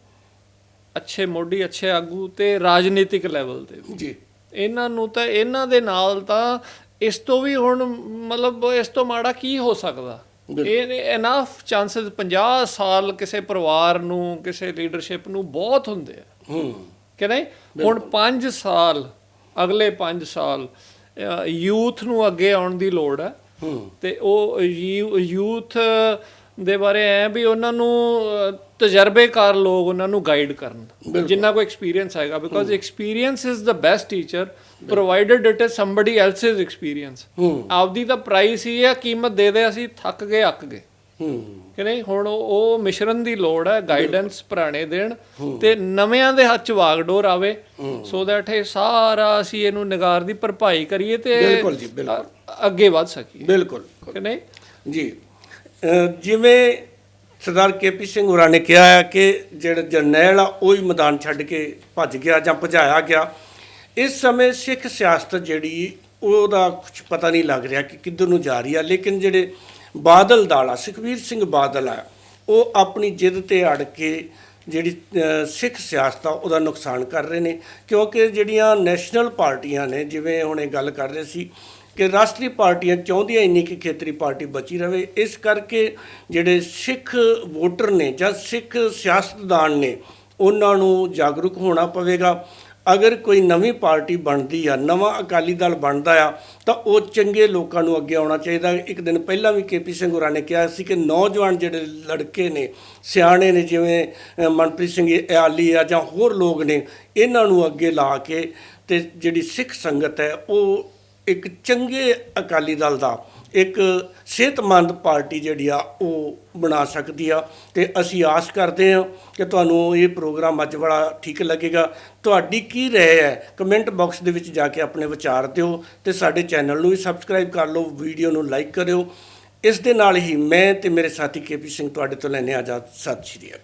ਅੱਛੇ ਮੋਢੀ ਅੱਛੇ ਆਗੂ ਤੇ ਰਾਜਨੀਤਿਕ ਲੈਵਲ ਤੇ। ਜੀ। ਇਹਨਾਂ ਨੂੰ ਤਾਂ ਇਹਨਾਂ ਦੇ ਨਾਲ ਤਾਂ ਇਸ ਤੋਂ ਵੀ ਹੁਣ ਮਤਲਬ ਇਸ ਤੋਂ ਮਾੜਾ ਕੀ ਹੋ ਸਕਦਾ? ਇਹ ਇਨਫ ਚਾਂਸਸ 50 ਸਾਲ ਕਿਸੇ ਪਰਿਵਾਰ ਨੂੰ ਕਿਸੇ ਲੀਡਰਸ਼ਿਪ ਨੂੰ ਬਹੁਤ ਹੁੰਦੇ ਆ। ਹੂੰ। ਕਿ ਨਹੀਂ? ਹੁਣ 5 ਸਾਲ ਅਗਲੇ 5 ਸਾਲ ਯੂਥ ਨੂੰ ਅੱਗੇ ਆਉਣ ਦੀ ਲੋੜ ਹੈ। ਹੂੰ। ਤੇ ਉਹ ਯੂਥ ਦੇ ਬਾਰੇ ਐ ਵੀ ਉਹਨਾਂ ਨੂੰ ਤਜਰਬੇਕਾਰ ਲੋਕ ਉਹਨਾਂ ਨੂੰ ਗਾਈਡ ਕਰਨ ਜਿੰਨਾ ਕੋ ਐਕਸਪੀਰੀਅੰਸ ਹੈਗਾ because experience is the best teacher provided it is somebody else's experience ਆਪਦੀ ਤਾਂ ਪ੍ਰਾਈਸ ਹੀ ਹੈ ਕੀਮਤ ਦੇ ਦੇ ਅਸੀਂ ਥੱਕ ਗਏ ਅੱਕ ਗਏ। ਕਿ ਨਹੀਂ ਹੁਣ ਉਹ ਮਿਸ਼ਰਣ ਦੀ ਲੋੜ ਹੈ ਗਾਈਡੈਂਸ ਪੁਰਾਣੇ ਦੇਣ ਤੇ ਨਵਿਆਂ ਦੇ ਹੱਥ ਚ ਵਾਗਡੋਰ ਆਵੇ। ਸੋ ਦੈਟ ਇਹ ਸਾਰਾ ਅਸੀਂ ਇਹਨੂੰ ਨਿਗਾਰ ਦੀ ਭਰਪਾਈ ਕਰੀਏ ਤੇ ਬਿਲਕੁਲ ਜੀ, ਬਿਲਕੁਲ। ਅ- ਅੱਗੇ ਵੱਧ ਸਕੀਏ। ਬਿਲਕੁਲ। ਕਿ ਨਹੀਂ? ਜੀ। ਜਿਵੇਂ ਸਰਦਾਰ ਕੇਪੀ ਸਿੰਘ ਹੋਰਾਂ ਨੇ ਕਿਹਾ ਹੈ ਕਿ ਜਿਹੜਾ ਜਰਨੈਲ ਆ, ਉਹ ਹੀ ਮੈਦਾਨ ਛੱਡ ਕੇ ਭੱਜ ਗਿਆ ਜਾਂ ਭਜਾਇਆ ਗਿਆ। ਇਸ ਸਮੇਂ ਸਿੱਖ ਸਿਆਸਤ ਜਿਹੜੀ, ਉਹਦਾ ਕੁਝ ਪਤਾ ਨਹੀਂ ਲੱਗ ਰਿਹਾ ਕਿ ਕਿੱਧਰ ਨੂੰ ਜਾ ਰਹੀ ਆ, ਲੇਕਿਨ ਜਿਹੜੇ ਬਾਦਲ ਦਲ ਆ ਸੁਖਬੀਰ ਸਿੰਘ ਬਾਦਲ ਆ, ਉਹ ਆਪਣੀ ਜਿੱਦ ਤੇ ਅੜ ਕੇ ਜਿਹੜੀ ਸਿੱਖ ਸਿਆਸਤ ਆ, ਉਹਦਾ ਨੁਕਸਾਨ ਕਰ ਰਹੇ ਨੇ। ਕਿਉਂਕਿ ਜਿਹੜੀਆਂ ਨੈਸ਼ਨਲ ਪਾਰਟੀਆਂ ਨੇ, ਜਿਵੇਂ ਹੁਣ ਇਹ ਗੱਲ ਕਰ ਰਹੇ ਸੀ ਕਿ ਰਾਸ਼ਟਰੀ ਪਾਰਟੀਆਂ ਚਾਹੁੰਦੀਆਂ ਇੰਨੀ ਕਿ ਖੇਤਰੀ ਪਾਰਟੀ ਬਚੀ ਰਵੇ ਇਸ ਕਰਕੇ ਜਿਹੜੇ ਸਿੱਖ ਵੋਟਰ ਨੇ ਜਾਂ ਸਿੱਖ ਸਿਆਸਤਦਾਨ ਨੇ, ਉਹਨਾਂ ਨੂੰ ਜਾਗਰੂਕ ਹੋਣਾ ਪਵੇਗਾ। ਅਗਰ ਕੋਈ ਨਵੀਂ ਪਾਰਟੀ ਬਣਦੀ ਆ, ਨਵਾਂ ਅਕਾਲੀ ਦਲ ਬਣਦਾ ਆ, ਤਾਂ ਉਹ ਚੰਗੇ ਲੋਕਾਂ ਨੂੰ ਅੱਗੇ ਆਉਣਾ ਚਾਹੀਦਾ। ਇੱਕ ਦਿਨ ਪਹਿਲਾਂ ਵੀ ਕੇਪੀ ਸਿੰਘ ਹੋਰਾਂ ਨੇ ਕਿਹਾ ਸੀ ਕਿ ਨੌਜਵਾਨ ਜਿਹੜੇ ਲੜਕੇ ਨੇ, ਸਿਆਣੇ ਨੇ ਜਿਵੇਂ ਮਨਪ੍ਰੀਤ ਸਿੰਘ ਆਲੀ ਆ ਜਾਂ ਹੋਰ ਲੋਕ ਨੇ, ਇਹਨਾਂ ਨੂੰ ਅੱਗੇ ਲਾ ਕੇ ਤੇ ਜਿਹੜੀ ਸਿੱਖ ਸੰਗਤ ਹੈ, ਉਹ ਇੱਕ ਚੰਗੇ ਅਕਾਲੀ ਦਲ ਦਾ, ਇੱਕ ਸਿਹਤਮੰਦ ਪਾਰਟੀ ਜਿਹੜੀ ਆ, ਉਹ ਬਣਾ ਸਕਦੀ ਆ। ਤੇ ਅਸੀਂ ਆਸ ਕਰਦੇ ਹਾਂ ਕਿ ਤੁਹਾਨੂੰ ਇਹ ਪ੍ਰੋਗਰਾਮ ਅੱਜ ਬੜਾ ਠੀਕ ਲੱਗੇਗਾ। ਤੁਹਾਡੀ ਕੀ ਰਹਿ ਹੈ? ਕਮੈਂਟ ਬਾਕਸ ਦੇ ਵਿੱਚ ਜਾ ਕੇ ਆਪਣੇ ਵਿਚਾਰ ਦਿਓ ਤੇ ਸਾਡੇ ਚੈਨਲ ਨੂੰ ਵੀ ਸਬਸਕ੍ਰਾਈਬ ਕਰ ਲਓ, ਵੀਡੀਓ ਨੂੰ ਲਾਈਕ ਕਰਿਓ। ਇਸ ਦੇ ਨਾਲ ਹੀ ਮੈਂ ਤੇ ਮੇਰੇ ਸਾਥੀ ਕੇਪੀ ਸਿੰਘ ਤੁਹਾਡੇ ਤੋਂ ਲੈਣੇ ਆਜਾਦ ਸਤਿ ਸ਼੍ਰੀ ਅਕਾਲ।